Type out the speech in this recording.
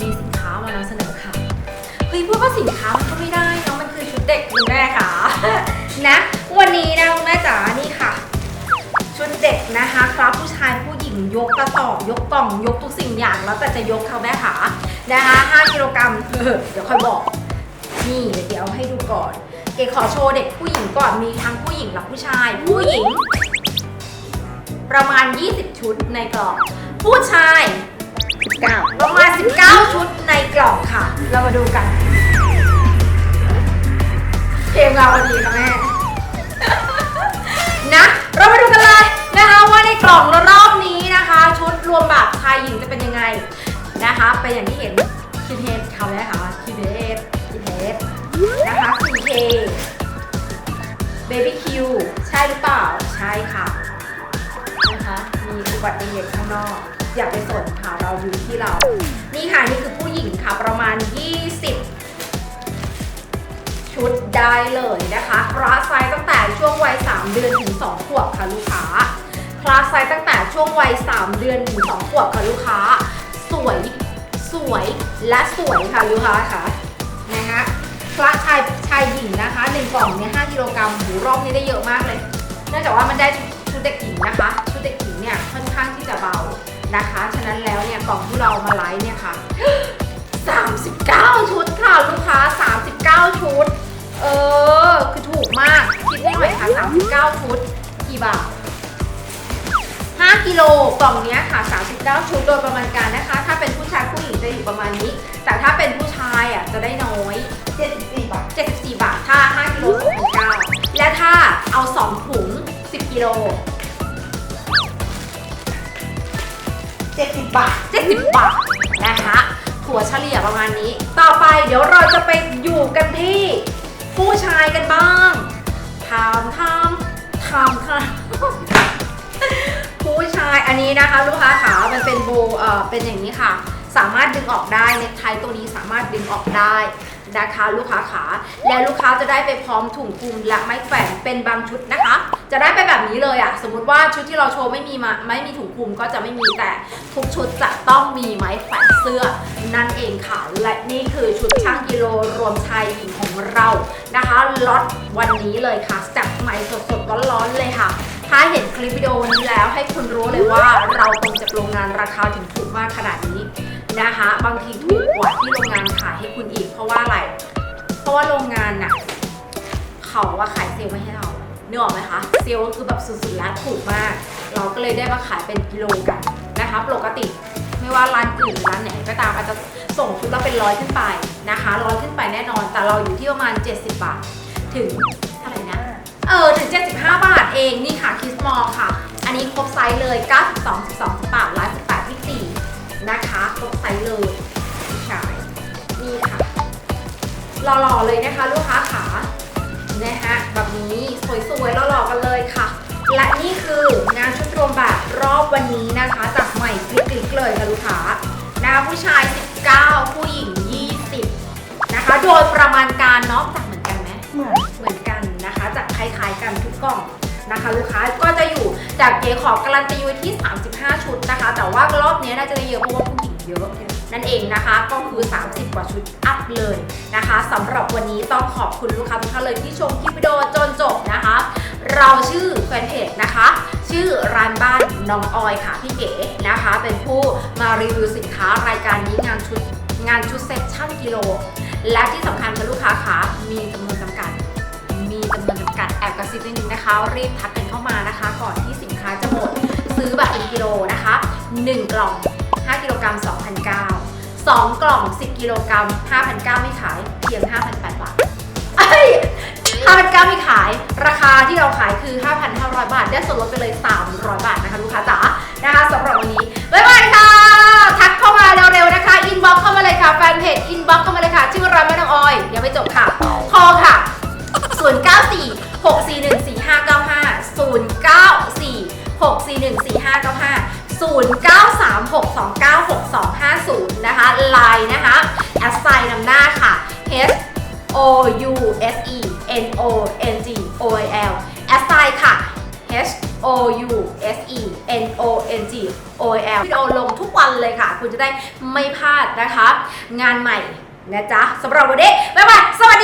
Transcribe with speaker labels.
Speaker 1: มีสินค้ามานำเสนอค่ะเฮ้ยพูดว่าสินค้ามันก็ไม่ได้เนาะมันคือชุดเด็กคุณแม่ค่ะ นะวันนี้นะคุณแม่จ๋านี่ค่ะ ชุดเด็กนะคะ ครับผู้ชายผู้หญิงยกกระสอบยกกล่องยกทุกสิ่งอย่างแล้วแต่จะยกเขาแม่ขานะคะ5กิโลกรัมเออเดี๋ยวค่อยบอกนี่เดี๋ยวเอาให้ดูก่อน เก๋ขอโชว์เด็กผู้หญิงก่อนมีทั้งผู้หญิงและผู้ชาย ผู้หญิง ประมาณ 20 ชุดในกล่องผู้ชาย
Speaker 2: เก้า
Speaker 1: ประมาณ 19 ชุดในกล่องค่ะ เรามาดูกันเพลงเราพอดีค่ะแม่ นะ เรามาดูกันเลยนะคะว่าในกล่องรอบนี้นะคะ ชุดรวมแบบชายหญิงจะเป็นยังไงนะคะเป็นอย่างที่เห็นคิดเฮดเขาเลยค่ะคิดเฮดคิดเฮดนะคะ 4K Baby Q ใช่หรือเปล่า ใช่ค่ะ นะคะ มีอุบัติเหตุข้างนอก อย่าไปสนค่ะเราอยู่ที่เรา นี่ค่ะนี่คือผู้หญิงค่ะประมาณ 20 ชุดได้เลยนะคะคลาสไซส์ตั้งแต่ช่วงวัย 3 เดือนถึง 2 ขวบค่ะลูกค้าคลาสไซส์ตั้งแต่ช่วงวัย 3 เดือนถึง 2 ขวบค่ะลูกค้า สวย สวยและสวยค่ะลูกค้าค่ะนะคะคลาสชายชายหญิงนะคะหนึ่งกล่องเนี่ย5กิโลกรัมหูรอบนี้ได้เยอะมากเลย เนื่องจากว่ามันได้ชุดเด็กหญิงนะคะชุดเด็ก นะคะ ฉะนั้นแล้วเนี่ยกล่องที่เรามาไลฟ์เนี่ยค่ะ 39 ชุดค่ะลูกค้า 39 ชุด เออ คือถูกมาก คิดให้หน่อยค่ะ 39 ชุด กี่บาท5กิโลกล่องเนี้ยค่ะ 39 ชุดโดยประมาณการนะคะ ถ้าเป็นผู้ชายผู้หญิงจะอยู่ประมาณนี้ แต่ถ้าเป็นผู้ชายอะจะได้น้อย
Speaker 2: เจ็ดสิบสี่บาท
Speaker 1: 74 บาท ถ้า 5กิโล2,900และถ้าเอา 2 ถุง 10 กิโล
Speaker 2: บาท
Speaker 1: 70 บาทนะคะถั่วเฉลี่ยประมาณนี้ ต่อไปเดี๋ยวเราจะไปอยู่กันที่ผู้ชายกันบ้างถามทำถามค่ะผู้ชายอันนี้นะคะ ลูกค้าขามันเป็นโบเอ่อเป็นอย่างนี้ค่ะ สามารถดึงออกได้เน็กไทตัวนี้สามารถดึงออกได้ นะคะลูกค้าขาและลูกค้าจะได้ไปพร้อมถุงคลุมและไม้แขวนเป็นบางชุดนะคะ จะได้ไปแบบนี้เลยอะสมมติว่าชุดที่เราโชว์ไม่มีมาไม่มีถุงคลุมก็จะไม่มีแต่ทุกชุดจะต้องมีไม้แขวนเสื้อนั่นเองค่ะ และนี่คือชุดช่างกิโลรวมชายหญิงของเรานะคะล็อตวันนี้เลยค่ะจากใหม่สดๆร้อนๆเลยค่ะถ้าเห็นคลิปวิดีโอนี้แล้วให้คุณรู้เลยว่าเราตรงจากโรงงานราคาถึงถูกมากขนาดนี้นะคะ บางทีถูกกว่าที่โรงงานขายให้คุณอีก เพราะว่า ว่าโรงงานน่ะเขาว่าขายเซลล์ไม่ให้เราเนื้อออกไหมคะ เซลล์ก็คือแบบสุดๆแล้วถูกมาก เราก็เลยได้มาขายเป็นกิโลกันนะคะปกติไม่ว่าร้านอื่นร้านไหนก็ตามอาจจะส่งชุดละเป็นร้อยขึ้นไปนะคะร้อยขึ้นไปแน่นอน แต่เราอยู่ที่ประมาณ 70 บาท ถึงเท่าไหร่นะ เออ ถึง 75 บาทเอง นี่ค่ะคิสมอลค่ะ อันนี้ครบไซส์เลย 92 12 18 118 24 หล่อๆเลยนะคะ ลูกค้าขานะฮะแบบนี้สวยๆหล่อๆกันเลยค่ะ และนี่คืองานชุดรวมแบบรอบวันนี้นะคะ จากใหม่กลิกๆเลยค่ะลูกค้านะคะผู้ชาย 19 ผู้หญิง 20 นะคะ โดยประมาณการเนาะจากเหมือนกันไหม
Speaker 2: เหมือน
Speaker 1: เหมือนกันนะคะจากคล้ายๆกันทุกกล่องนะคะลูกค้าก็จะอยู่จากเก๋ขอการันตีไว้ที่ 35 ชุดนะคะ แต่ว่ารอบนี้น่าจะได้เยอะเพราะว่า เยอะ นั่นเองนะคะก็คือ 30 กว่าชุดอัพเลยนะคะสำหรับวันนี้ต้องขอบคุณลูกค้าทุกท่านเลยที่ชมคลิปวิดีโอจนจบนะคะ เราชื่อแฟนเพจนะคะ ชื่อร้านบ้านน้องออยค่ะพี่เก๋นะคะ เป็นผู้มารีวิวสินค้ารายการนี้งานชุดงานชุดเซ็ตช่างกิโล และที่สำคัญค่ะลูกค้าคะมีจำนวนจำกัด มีจำนวนจำกัดแอบกระซิบนิดนึงนะคะ รีบทักกันเข้ามานะคะ ก่อนที่สินค้าจะหมดซื้อแบบเป็นกิโลนะคะ 1 กล่อง กิโลกรัม2,009 2 กล่อง 10 กิโลกรัม5,009ไม่ขายเพียง5,800บาทเอ้ย5,900ไม่ขาย ราคาที่เราขายคือ 5,500 บาท ได้ส่วนลดไปเลย 300 บาทนะคะลูกค้าจ๋านะคะสำหรับวันนี้ บ๊ายบายค่ะ ทักเข้ามาเร็วๆนะคะ อินบ็อกเข้ามาเลยค่ะ แฟนเพจ อินบ็อกเข้ามาเลยค่ะ ชื่อร้านแม่น้องออยยังไม่จบค่ะ คอค่ะ 094 641 4595 094 641 4595 0936296250 นะคะไลน์นะคะแอสไซน์นำหน้าค่ะ H O U S E N O N G O I L แอสไซน์ค่ะ H O U S E N O N G O L วิดีโอลงทุกวันเลยค่ะ คุณจะได้ไม่พลาดนะคะ งานใหม่นะจ๊ะสำหรับวันนี้บ๊ายบาย สวัสดี